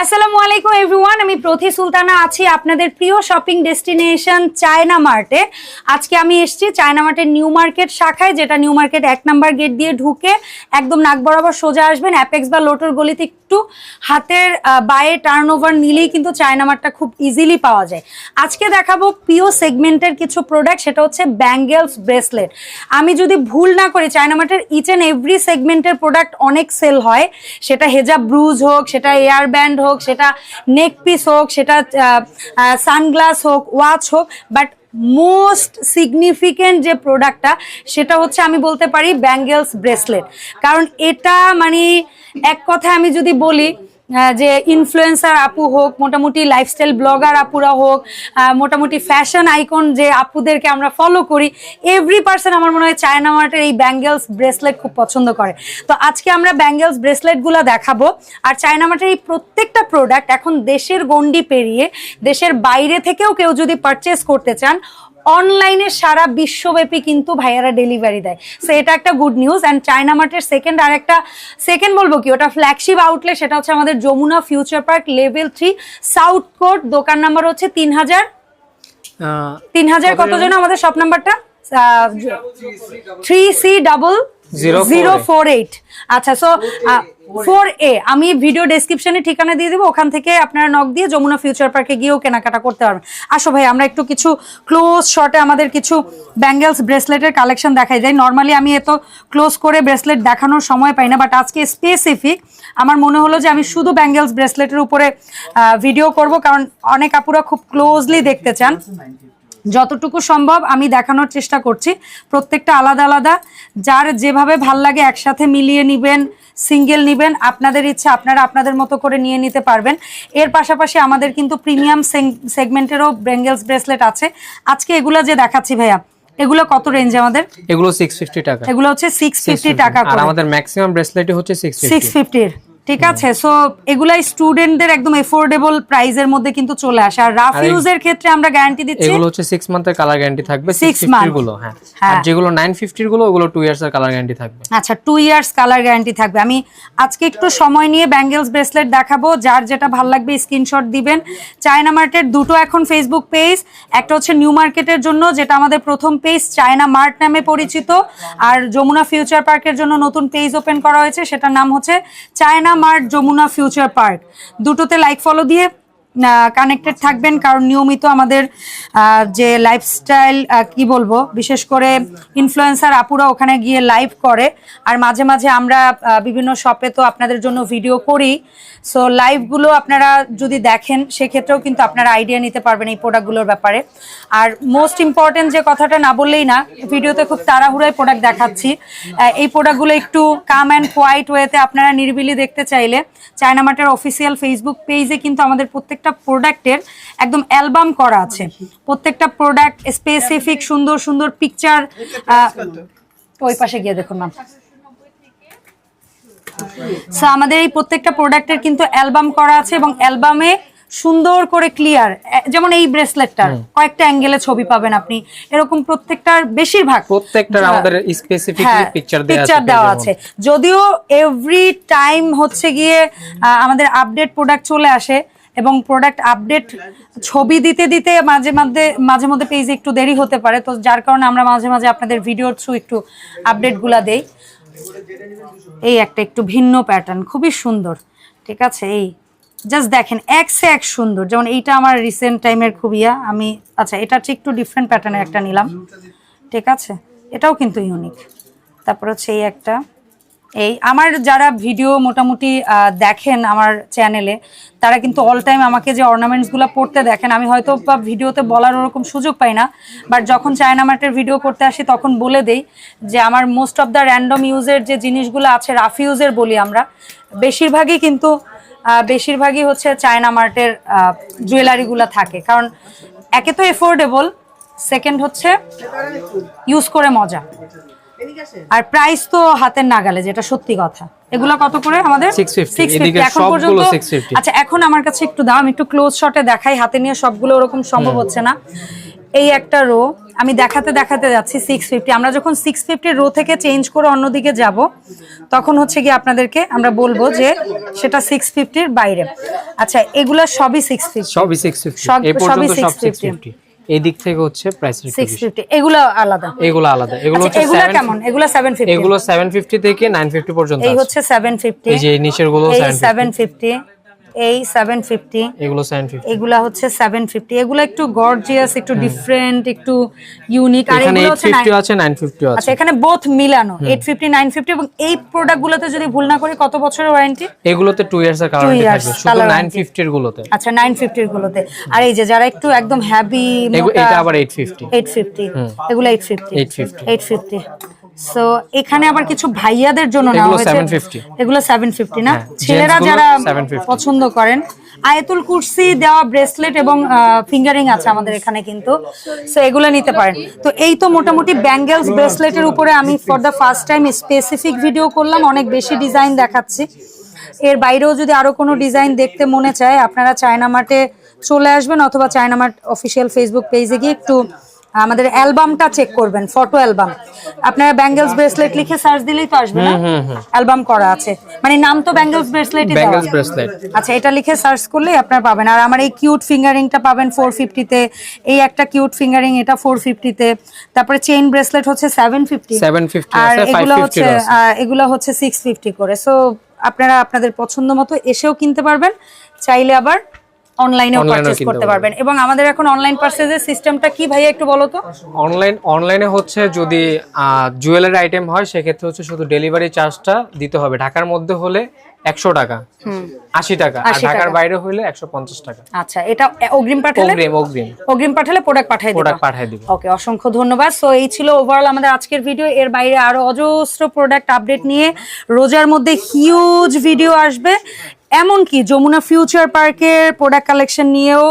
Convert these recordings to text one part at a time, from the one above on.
আসসালামু আলাইকুম এভরিওয়ান আমি প্রথি সুলতানা আছি আপনাদের প্রিয় শপিং ডেস্টিনেশন চায়না মার্টে আজকে আমি এসেছি চায়না মার্টের নিউ মার্কেট শাখায়, যেটা নিউ মার্কেট এক নাম্বার গেট দিয়ে ঢুকে একদম নাক বরাবর সোজা আসবেন। অ্যাপেক্স বা লোটোর গলিতে একটু হাতের বায়ে টার্ন ওভার নিলেই কিন্তু চায়না মার্টটা খুব ইজিলি পাওয়া যায়। আজকে দেখাবো প্রিয় সেগমেন্টের কিছু প্রোডাক্ট সেটা হচ্ছে ব্যাঙ্গেলস ব্রেসলেট আমি যদি ভুল না করি, চায়না মার্টের ইচ অ্যান্ড এভরি সেগমেন্টের প্রোডাক্ট অনেক সেল হয়। সেটা হেজাব ব্রুজ হোক, সেটা এয়ার ব্যান্ড হোক, সেটা নেক পিস হোক, সেটা সানগ্লাস হোক ওয়াচ হোক বাট মোস্ট সিগনিফিকেন্ট যে প্রোডাক্টটা সেটা হচ্ছে আমি বলতে পারি ব্যাঙ্গেলস ব্রেসলেট কারণ এটা মানে এক কথায় আমি যদি বলি যে ইনফ্লুয়েন্সার আপু হোক, মোটামুটি লাইফস্টাইল ব্লগার আপুরা হোক মোটামুটি ফ্যাশন আইকন যে আপুদেরকে আমরা ফলো করি এভরি পার্সন আমার মনে হয় চায়না মার্টের এই ব্যাঙ্গেলস ব্রেসলেট খুব পছন্দ করে। তো আজকে আমরা ব্যাঙ্গেলস ব্রেসলেটগুলো দেখাবো। আর চায়না মার্টের এই প্রত্যেকটা প্রোডাক্ট এখন দেশের গণ্ডি পেরিয়ে, দেশের বাইরে থেকেও কেউ যদি পারচেস করতে চান অনলাইনে সারা বিশ্বব্যাপী কিন্তু ভাইয়ারা ডেলিভারি দেয়। সো এটা একটা গুড নিউজ অ্যান্ড চায়না মার্টের সেকেন্ড আর একটা সেকেন্ড বলব কি ওটা ফ্ল্যাগশিপ আউটলেট সেটা হচ্ছে আমাদের Jamuna future park level three south court দোকান নাম্বার হচ্ছে তিন হাজার। তিন হাজার কত জন আমাদের শপ নাম্বারটা three C double Zero four zero eight. Four eight আচ্ছা সো ফোর এ আমি ভিডিও ডেসক্রিপশনে ঠিকানা দিয়ে দেবো ওখান থেকে আপনারা নক দিয়ে যমুনা ফিউচার পার্কে গিয়েও কেনাকাটা করতে পারবেন। আসো ভাই আমরা একটু কিছু ক্লোজ শটে আমাদের কিছু ব্যাঙ্গেলস ব্রেসলেটের কালেকশন দেখাই যায় নর্মালি আমি এত ক্লোজ করে ব্রেসলেট দেখানোর সময় পাই না বাট আজকে স্পেসিফিক আমার মনে হলো যে আমি শুধু ব্যাঙ্গেলস ব্রেসলেটের উপরে ভিডিও করব কারণ অনেক আপুরা খুব ক্লোজলি দেখতে চান। যতটুকু সম্ভব আমি দেখানোর চেষ্টা করছি। প্রত্যেকটা আলাদা আলাদা। যার যেভাবে ভালো লাগে একসাথে মিলিয়ে নিবেন সিঙ্গেল নিবেন আপনাদের ইচ্ছে আপনারা আপনাদের মতো করে নিয়ে নিতে পারবেন। এর পাশাপাশি আমাদের কিন্তু প্রিমিয়াম সেগমেন্টেরও ব্যাঙ্গেলস ব্রেসলেট আছে। আজকে এগুলো যে দেখাচ্ছি ভাইয়া এগুলো কত রেঞ্জ আমাদের? এগুলো সিক্স ফিফটি টাকা। এগুলো হচ্ছে সিক্স ফিফটি টাকা আর আমাদের ম্যাক্সিমাম ব্রেসলেটই হচ্ছে সিক্স সিক্স ফিফটির ঠিক আছে? সো এগুলাই স্টুডেন্টদের একদম এফোর্ডেবল প্রাইসের মধ্যে কিন্তু চলে আসে। আর রাফ ইউজের ক্ষেত্রে আমরা গ্যারান্টি দিচ্ছি এগুলো হচ্ছে সিক্স মান্থের কালার গ্যারান্টি থাকবে। Six six month। গুলো হ্যাঁ। হ্যাঁ। আর যেগুলো নাইন ফিফটিরগুলো ওগুলো টু ইয়ার্স এর কালার গ্যারান্টি থাকবে। আচ্ছা টু ইয়ার্স কালার গ্যারান্টি থাকবে। আমি আজকে একটু সময় নিয়ে ব্যাঙ্গেলস ব্রেসলেট দেখাবো। যার যেটা ভালো লাগবে স্ক্রিনশট দিবেন। চায়না মার্টের দুটো এখন ফেসবুক পেজ একটা হচ্ছে নিউ মার্কেটের জন্য যেটা আমাদের প্রথম পেজ চায়না মার্ট নামে পরিচিত। আর যমুনা ফিউচার পার্কের জন্য নতুন পেজ ওপেন করা হয়েছে সেটার নাম হচ্ছে China mart Jamuna future park দুটোতে লাইক ফলো দিয়ে কানেক্টেড থাকবেন, কারণ নিয়মিত আমাদের যে লাইফস্টাইল কি বলব, বিশেষ করে ইনফ্লুয়েন্সার আপুরা ওখানে গিয়ে লাইভ করে, আর মাঝে মাঝে আমরা বিভিন্ন শপে তো আপনাদের জন্য ভিডিও করি সো লাইভগুলো আপনারা যদি দেখেন, সেক্ষেত্রেও কিন্তু আপনারা আইডিয়া নিতে পারবেন এই প্রোডাক্টগুলোর ব্যাপারে। আর মোস্ট ইম্পর্টেন্ট যে কথাটা না বললেই না ভিডিওতে খুব তাড়াহুড়োয় প্রোডাক্ট দেখাচ্ছি। এই প্রোডাক্টগুলো একটু কাম অ্যান্ড কোয়াইট ওয়েতে আপনারা নিরিবিলি দেখতে চাইলে চায়না মার্টের অফিসিয়াল ফেসবুক পেজে কিন্তু আমাদের প্রত্যেকটা প্রোডাক্টের একদম অ্যালবাম করা আছে। প্রত্যেকটা প্রোডাক্ট স্পেসিফিক সুন্দর সুন্দর পিকচার ওই পাশে গিয়ে দেখুন ম্যাম সো আমাদের এই প্রত্যেকটা প্রোডাক্টের কিন্তু অ্যালবাম করা আছে এবং অ্যালবামে সুন্দর করে ক্লিয়ার যেমন এই ব্রেসলেটটার কয়েকটা অ্যাঙ্গেলে ছবি পাবেন আপনি। এরকম প্রত্যেকটার বেশিরভাগ প্রত্যেকটার। আমাদের স্পেসিফিক হ্যাঁ, পিকচার দেওয়া আছে picture দেওয়া আছে। যদিও এভরি টাইম হচ্ছে গিয়ে আহ, আমাদের আপডেট প্রোডাক্ট চলে আসে এবং প্রোডাক্ট আপডেট ছবি দিতে দিতে মাঝে মধ্যে মাঝে মধ্যে পেজে একটু দেরি হতে পারে। তো যার কারণে আমরা মাঝে মাঝে আপনাদের ভিডিওর থ্রু একটু আপডেটগুলা দেই। এই একটা একটু ভিন্ন প্যাটার্ন খুবই সুন্দর। ঠিক আছে, এই জাস্ট দেখেন এক সে এক সুন্দর। যেমন এইটা আমার রিসেন্ট টাইমের খুব ইয়া। আমি আচ্ছা এটা হচ্ছে একটু ডিফারেন্ট প্যাটার্নের একটা নিলাম। ঠিক আছে, এটাও কিন্তু ইউনিক তারপর হচ্ছে এই একটা। এই আমার যারা ভিডিও মোটামুটি দেখেন আমার চ্যানেলে তারা কিন্তু অল টাইম আমাকে যে অর্নামেন্টসগুলো পড়তে দেখেন, আমি হয়তো বা ভিডিওতে বলার ওরকম সুযোগ পাই না বাট যখন চায়না মার্টের ভিডিও করতে আসি তখন বলে দেই যে আমার মোস্ট অফ দ্য র্যান্ডম ইউজের যে জিনিসগুলো আছে রাফ ইউজের বলি আমরা, বেশিরভাগই কিন্তু বেশিরভাগই হচ্ছে চায়না মার্টের জুয়েলারিগুলো থাকে, কারণ একে তো এফোর্ডেবল সেকেন্ড হচ্ছে ইউজ করে মজা। আর প্রাইস তো হাতের নাগালে যেটা সত্যি কথা। এগুলো কত করে আমাদের? 650 650 এখন পর্যন্ত আচ্ছা এখন আমার কাছে একটু দাও আমি একটু ক্লোজ শটে দেখাই হাতে নিয়ে সবগুলো ওরকম সম্ভব হচ্ছে না। এই একটা রো আমি দেখাতে দেখাতে যাচ্ছি সিক্স ফিফটি আমরা যখন সিক্স ফিফটি রো থেকে চেঞ্জ করে অন্যদিকে যাব তখন হচ্ছে কি আপনাদেরকে আমরা বলব যে সেটা সিক্স ফিফটির বাইরে। আচ্ছা এগুলো সবই সিক্স ফিফটি সবই সিক্স ফিফটি সব- এই পর্যন্ত সবই সিক্স ফিফটি এই দিক থেকে হচ্ছে প্রাইস সিক্স ফিফটি এগুলো আলাদা। এগুলো আলাদা। এগুলো আচ্ছা হচ্ছে এগুলো কেমন? এগুলো সেভেন ফিফটি এগুলো সেভেন ফিফটি থেকে নাইন ফিফটি পর্যন্ত এই হচ্ছে সেভেন ফিফটি এই যে নিচেরগুলো এই সেভেন সেভেন ফিফটি এই সেভেন ফিফটি এগুলো ফিফটি এগুলা হচ্ছে সেভেন ফিফটি এগুলো একটু গর্জিয়াস একটু ডিফারেন্ট একটু ইউনিক আর এগুলো হচ্ছে ফিফটি 9 আছে নাইন ফিফটি আছে। আচ্ছা এখানে বোথ মিলানো। এইট ফিফটি নাইন ফিফটি এবং এই প্রোডাক্ট গুলোতে যদি ভুল না করি কত বছরের ওয়ারেন্টি এগুলোতে টু ইয়ার্স এর কালার থাকবে শুধু নাইন। ফিফটির গুলোতে। আচ্ছা নাইন ফিফটির গুলোতে। আর এই যে যারা একটু একদম হ্যাভি এটা আবার এইট ফিফটি এইট ফিফটি এগুলো eight fifty 850 eight fifty so এখানে আবার কিছু ভাইয়াদের জন্য নেওয়া হয়েছে। এগুলো সেভেন ফিফটি না? হ্যাঁ, ছেলেরা যারা পছন্দ করেন আয়াতুল কুরসি দেওয়া ব্রেসলেট এবং ফিঙ্গারিং আছে আমাদের এখানে কিন্তু। সো এগুলো নিতে পারেন। তো এই তো মোটামুটি ব্যাঙ্গেলস ব্রেসলেটের উপরে আমি for the first time specific video করলাম অনেক বেশি ডিজাইন দেখাচ্ছি। এর বাইরেও যদি আরও কোনো ডিজাইন দেখতে মনে চায় আপনারা চায়না মার্টে চলে আসবেন অথবা চায়না মার্ট অফিসিয়াল ফেসবুক পেজে গিয়ে একটু আমাদের অ্যালবামটা চেক করবেন ফটো অ্যালবাম আপনারা ব্যাঙ্গেলস ব্রেসলেট লিখে সার্চ দিলেই তো আসবে না? অ্যালবাম করা আছে। মানে নাম তো ব্যাঙ্গেলস ব্রেসলেট ব্যাঙ্গলস ব্রেসলেট আচ্ছা এটা লিখে সার্চ করলেই আপনারা পাবেন। আর আমার এই কিউট ফিঙ্গারিংটা পাবেন ফোর ফিফটিতে এই একটা কিউট ফিঙ্গারিং এটা ফোর ফিফটিতে তারপরে চেইন ব্রেসলেট হচ্ছে সেভেন ফিফটি 750 আর এগুলো হচ্ছে এগুলো হচ্ছে সিক্স ফিফটি করে। সো আপনারা আপনাদের পছন্দ মতো এসেও কিনতে পারবেন। চাইলে আবার অনলাইনেও Online-এও পারচেজ করতে পারবেন। এবং আমাদের এখন অনলাইন পারচেজের সিস্টেমটা কি ভাইয়া একটু বলো তো? অনলাইন অনলাইনে হচ্ছে যদি জুয়েলারি আইটেম হয় সেক্ষেত্রে হচ্ছে শুধু ডেলিভারি চার্জটা দিতে হবে। ঢাকার মধ্যে হলে একশো টাকা আশি টাকা আর ঢাকার বাইরে হলে একশো পঞ্চাশ টাকা। আচ্ছা এটা অগ্রিম পাঠালে? অগ্রিম অগ্রিম। অগ্রিম পাঠালে প্রোডাক্ট দিবা। প্রোডাক্ট পাঠিয়ে দিব। ওকে অসংখ্য ধন্যবাদ। সো এই ছিল ওভারঅল আমাদের আজকের ভিডিও এর বাইরে আরও অজস্র প্রোডাক্ট আপডেট নিয়ে রোজার মধ্যে হিউজ ভিডিও আসবে। এমনকি যমুনা ফিউচার পার্কের প্রোডাক্ট কালেকশন নিয়েও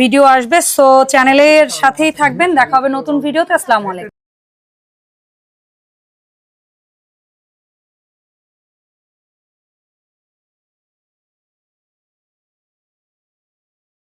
ভিডিও আসবে। সো চ্যানেলের সাথেই থাকবেন। দেখা হবে নতুন ভিডিওতে আসসালামু আলাইকুম।